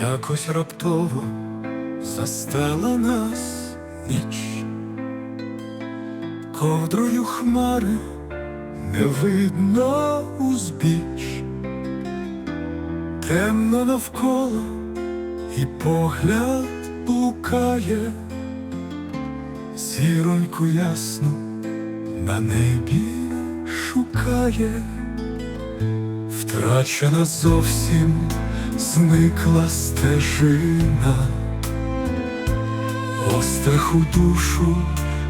якось раптово застела нас ніч, ковдрою хмари не видно узбіч, темно навколо і погляд блукає, зіроньку ясну на небі шукає, втрачена зовсім зникла стежина, острах у душу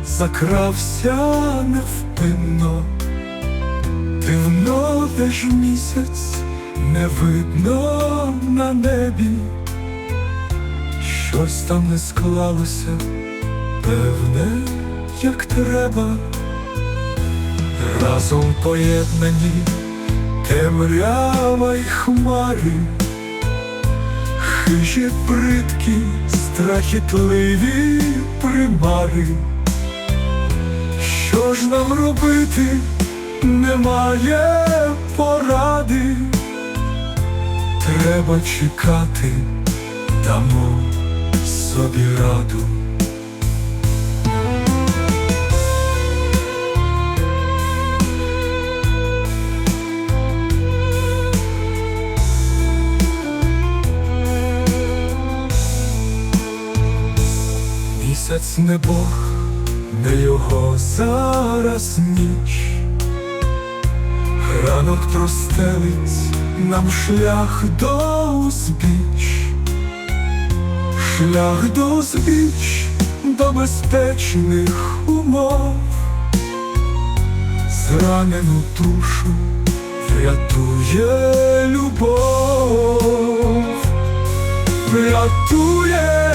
закрався невпинно, дивно, де ж місяць не видно на небі, щось там не склалося, певне, як треба, разом поєднані темрява й хмари, хижі бридкі, страхітливі примари. Що ж нам робити, немає поради, треба чекати, дамо собі раду. Місяць не Бог, не його зараз ніч, ранок простелить нам шлях до узбіч, шлях до узбіч, до безпечних умов, зранену душу врятує любов, врятує.